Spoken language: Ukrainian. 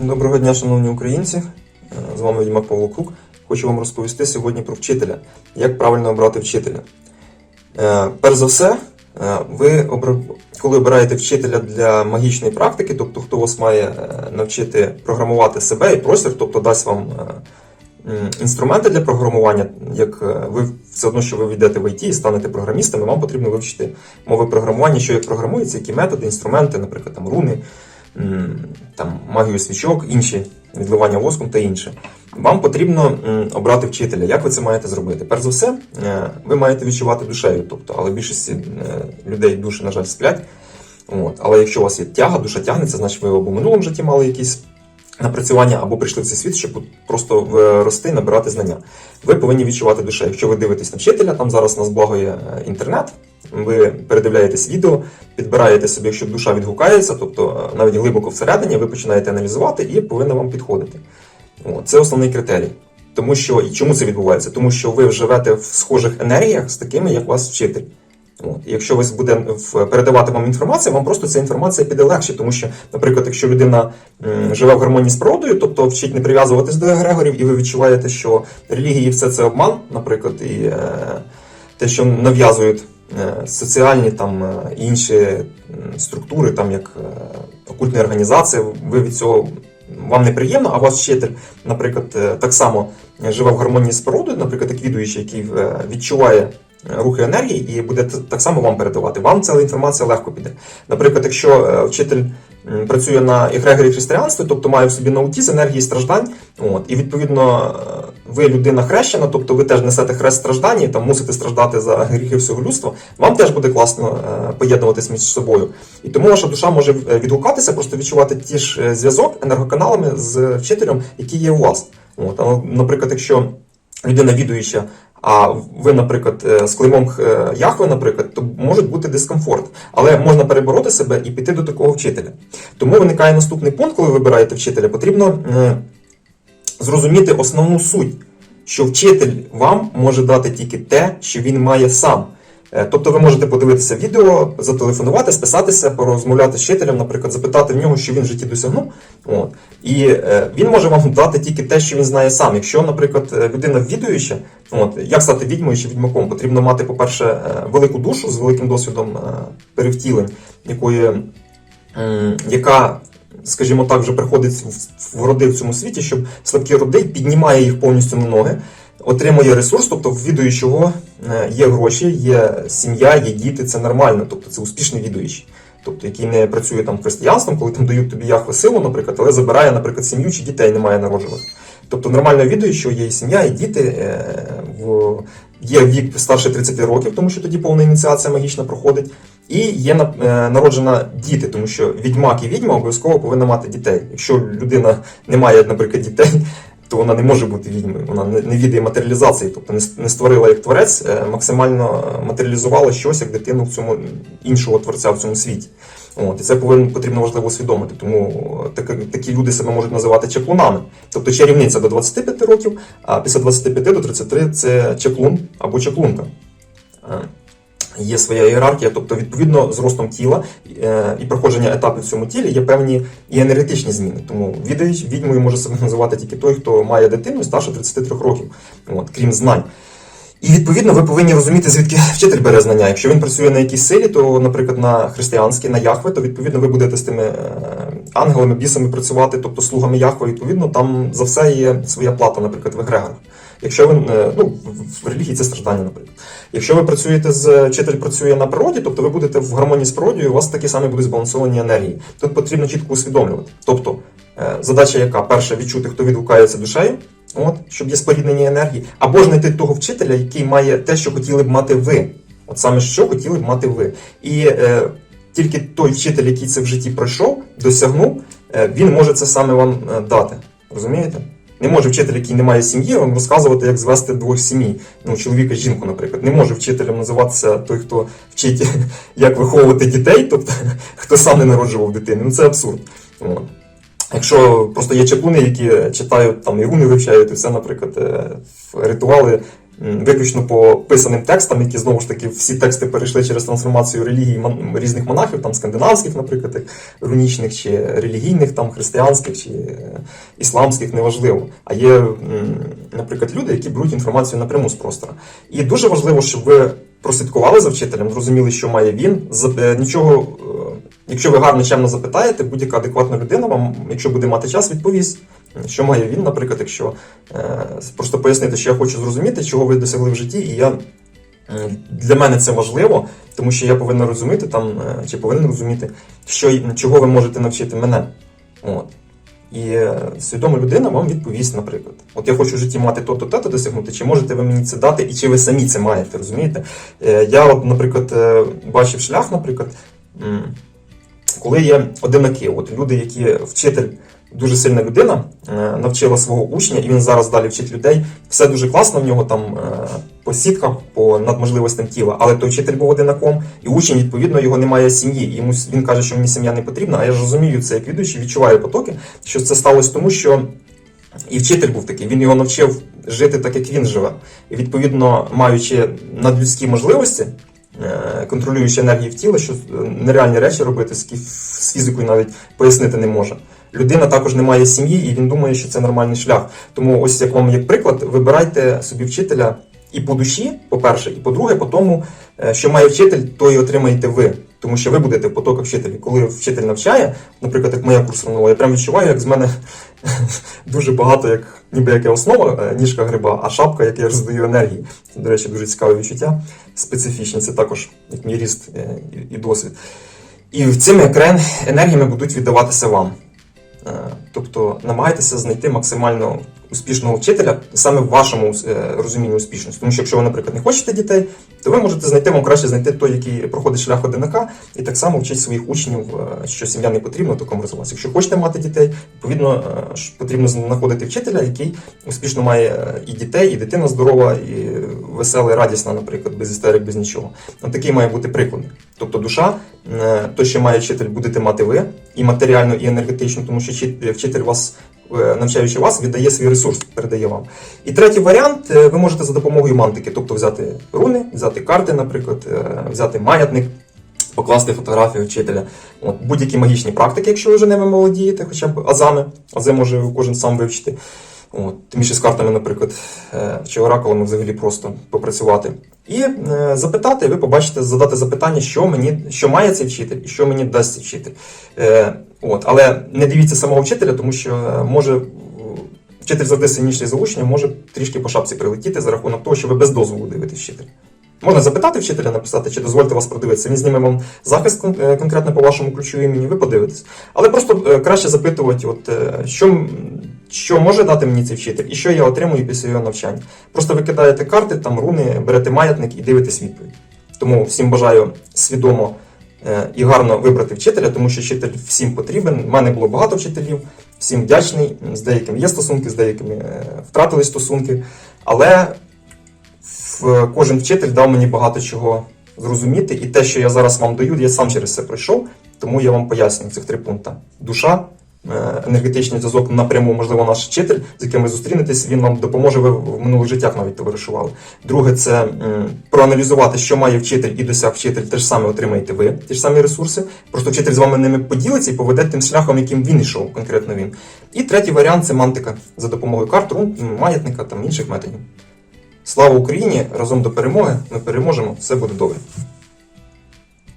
Доброго дня, шановні українці. Е, З вами Відьмак Павло Крук. Хочу вам розповісти сьогодні про вчителя, як правильно обрати вчителя. Е, Перш за все, е, ви коли обираєте вчителя для магічної практики, тобто хто вас має навчити програмувати себе і простір, тобто дасть вам інструменти для програмування, як ви все одно, що ви війдете в ІТ і станете програмістами, вам потрібно вивчити мови програмування, що як програмується, які методи, інструменти, наприклад, там руни, там магію свічок, інші відливання воском та інше. Вам потрібно обрати вчителя. Як ви це маєте зробити? Перш за все, е, ви маєте відчувати душею, тобто, але більшості е, людей душі, на жаль, сплять. От. Але якщо у вас є тяга, душа тягнеться, значить ви або в минулому житті мали якісь напрацювання, або прийшли в цей світ, щоб просто рости, набирати знання. Ви повинні відчувати душе. Якщо ви дивитесь на вчителя, там зараз у нас благо е, інтернет, ви передивляєтесь відео, підбираєте собі, якщо душа відгукається, тобто е, навіть глибоко всередині, ви починаєте аналізувати і повинна вам підходити. Це основний критерій. Тому що і чому це відбувається? Тому що ви живете в схожих енергіях з такими, як вас вчитель. От. Якщо ось буде передавати вам інформацію, вам просто ця інформація піде легше, тому що, наприклад, якщо людина живе в гармонії з природою, тобто вчить не прив'язуватись до егрегорів, і ви відчуваєте, що релігії все це обман, наприклад, і е, те, що нав'язують соціальні там е, інші структури, там як е, окультні організації, ви від цього вам неприємно, а ваш вчитель, наприклад, е, так само живе в гармонії з природою, наприклад, як відуючий, який е, відчуває е, рухи енергії і буде так само вам передавати. Вам ця інформація легко піде. Наприклад, якщо е, вчитель працює на егрегорі християнства, тобто має в собі наутіз енергії страждань, от, і відповідно е, ви людина хрещена, тобто ви теж несете хрест страждань, і там мусите страждати за гріхи всього людства, вам теж буде класно е, поєднуватись між собою. І тому ваша душа може е, відгукатися, просто відчувати ті ж е, зв'язок енергоканалами з вчителем, який є у вас. От, наприклад, якщо людина відуюча, а ви, наприклад, з клеймом Яхве, наприклад, то може бути дискомфорт. Але можна перебороти себе і піти до такого вчителя. Тому виникає наступний пункт, коли ви вибираєте вчителя, потрібно зрозуміти основну суть, що вчитель вам може дати тільки те, що він має сам. Е, Тобто ви можете подивитися відео, зателефонувати, списатися, порозмовляти з вчителем, наприклад, запитати в нього, що він в житті досягнув. От. І е, він може вам дати тільки те, що він знає сам. Якщо, наприклад, е, людина відуюча, от, як стати відьмою чи відьмаком, потрібно мати, по-перше, велику душу з великим досвідом перевтілень, якої, яка, скажімо так, вже приходить в, роди в цьому світі, щоб слабкі роди піднімає їх повністю на ноги отримує ресурс, тобто відуючого е, є гроші, є сім'я, є діти, це нормально, тобто це успішний відуючий. Тобто, який не працює там християнством, коли там дають тобі яхве силу, наприклад, але забирає, наприклад, сім'ю чи дітей не має народжувати. Тобто нормально відуючого є і сім'я, і діти, е, є вік старше 30 років, тому що тоді повна ініціація магічна проходить. І є е, народжена діти, тому що відьмак і відьма обов'язково повинна мати дітей. Якщо людина не має, наприклад, дітей, то вона не може бути відьмою, вона не, не відає матеріалізації, тобто не, створила як творець, е, максимально матеріалізувала щось як дитину в цьому іншого творця в цьому світі. От, і це повинно потрібно важливо усвідомити. Тому так, такі люди себе можуть називати чаклунами. Тобто чарівниця до 25 років, а після 25 до 33 це чаклун або чаклунка. Е, Є своя ієрархія, тобто, відповідно, з ростом тіла е, і проходження етапів в цьому тілі є певні і енергетичні зміни. Тому відьмою може себе називати тільки той, хто має дитину старше 33 років, от, крім знань. І відповідно ви повинні розуміти, звідки вчитель бере знання. Якщо він працює на якійсь силі, то, наприклад, на християнській, на Яхве, то відповідно ви будете з тими е, ангелами, бісами працювати, тобто слугами Яхве, відповідно, там за все є своя плата, наприклад, в егрегорах. Якщо ви е, ну, в- релігії це страждання, наприклад. Якщо ви працюєте з вчитель працює на природі, тобто ви будете в гармонії з природою, у вас такі самі будуть збалансовані енергії. Тут потрібно чітко усвідомлювати. Тобто, е, задача яка? Перша відчути, хто відгукається душею, от, щоб є споріднені енергії, або ж знайти того вчителя, який має те, що хотіли б мати ви. От саме що хотіли б мати ви. І е, тільки той вчитель, який це в житті пройшов, досягнув, е, він може це саме вам е, дати. Розумієте? Не може вчитель, який не має сім'ї, вам розказувати, як звести двох сім'ї. Ну, чоловіка, жінку, наприклад. Не може вчителем називатися той, хто вчить, як виховувати дітей, тобто хто сам не народжував дитини. Ну це абсурд. От. Якщо просто є чаклуни, які читають там і руни вивчають, і все, наприклад, е, ритуали виключно по писаним текстам, які знову ж таки всі тексти перейшли через трансформацію релігії різних монахів, там скандинавських, наприклад, рунічних, чи релігійних, там християнських, чи е, ісламських, неважливо. А є, наприклад, люди, які беруть інформацію напряму з простора. І дуже важливо, щоб ви прослідкували за вчителем, зрозуміли, що має він. Е, Нічого, якщо ви гарно чемно запитаєте, будь-яка адекватна людина вам, якщо буде мати час, відповість. Що має він, наприклад, якщо е, просто пояснити, що я хочу зрозуміти, чого ви досягли в житті, і я для мене це важливо, тому що я повинен розуміти там, е, чи повинен розуміти, що чого ви можете навчити мене. От. І е, свідома людина вам відповість, наприклад. От я хочу в житті мати то-то, те-то досягнути, чи можете ви мені це дати, і чи ви самі це маєте, розумієте? Я, от, наприклад, бачив шлях, наприклад, коли є одинаки, от люди, які вчитель, дуже сильна людина, е, навчила свого учня, і він зараз далі вчить людей. Все дуже класно в нього там е, по сітках, по надможливостям тіла, але той вчитель був одинаком, і учень, відповідно, його немає сім'ї. Йому він каже, що мені сім'я не потрібна, а я ж розумію це як відуючий, відчуваю потоки, що це сталося тому, що і вчитель був такий, він його навчив жити так, як він живе. І відповідно, маючи надлюдські можливості, е, контролюючи енергії в тіло, що е, нереальні речі робити з фізикою навіть пояснити не може. Людина також не має сім'ї, і він думає, що це нормальний шлях. Тому, ось як вам як приклад, вибирайте собі вчителя і по душі, по-перше, і по-друге, по тому, е, що має вчитель, то і отримаєте ви. Тому що ви будете в потоках вчителів. Коли вчитель навчає, наприклад, як моя курсова, я прям відчуваю, як з мене дуже багато, як ніби яке основа, е, ніжка гриба, а шапка, як я роздаю енергії. Це, до речі, дуже цікаве відчуття, специфічне. Це також як мій ріст е, і досвід. І цими крен енергіями будуть віддаватися вам. Тобто намагайтеся знайти максимально успішного вчителя саме в вашому е, розумінні успішності. Тому що якщо ви, наприклад, не хочете дітей, то ви можете знайти вам краще знайти той, який проходить шлях одинака, і так само вчить своїх учнів, е, що сім'я не потрібна, такому розвиватися. Якщо хочете мати дітей, відповідно е, потрібно знаходити вчителя, який успішно має і дітей, і дитина здорова, і весела, і радісна, наприклад, без істерик, без нічого. От такий має бути приклад. Тобто душа, то, що має вчитель, будете мати ви і матеріально, і енергетично, тому що вчитель- вчитель вас, е, навчаючи вас, віддає свій ресурс, передає вам. І третій варіант, е, ви можете за допомогою мантики, тобто взяти руни, взяти карти, наприклад, е, взяти маятник, покласти фотографію вчителя. Будь-які магічні практики, якщо ви вже ними володієте, хоча б азами, ази може кожен сам вивчити. От, тим більше з картами, наприклад, е, чи оракулами взагалі просто попрацювати. І е, запитати, ви побачите, задати запитання, що мені, що має цей вчитель і що мені дасть цей вчитель. Е, от, але не дивіться самого вчителя, тому що може. Вчитель завжди сильніший за учня, може трішки по шапці прилетіти за рахунок того, що ви без дозволу дивитесь вчителя. Можна запитати вчителя, написати, чи дозвольте вас продивитися. Він зніме вам захист конкретно по вашому ключу імені, ви подивитесь. Але просто краще запитувати, от, що, що може дати мені цей вчитель, і що я отримую після його навчання. Просто ви кидаєте карти, там руни, берете маятник і дивитесь відповідь. Тому всім бажаю свідомо е, і гарно вибрати вчителя, тому що вчитель всім потрібен. У мене було багато вчителів, всім вдячний. З деякими є стосунки, з деякими е, втратили стосунки. Але кожен вчитель дав мені багато чого зрозуміти, і те, що я зараз вам даю, я сам через це пройшов, тому я вам пояснюю цих три пункти: душа, енергетичний зв'язок напряму, можливо, наш вчитель, з яким ви зустрінетесь, він вам допоможе. Ви в минулих життях навіть товаришували. Друге, це проаналізувати, що має вчитель і досяг вчитель, те ж саме отримаєте ви, ті ж самі ресурси. Просто вчитель з вами ними поділиться і поведе тим шляхом, яким він йшов, конкретно він. І третій варіант це мантика за допомогою карт, рун, маятника та інших методів. Слава Україні! Разом до перемоги! Ми переможемо! Все буде добре!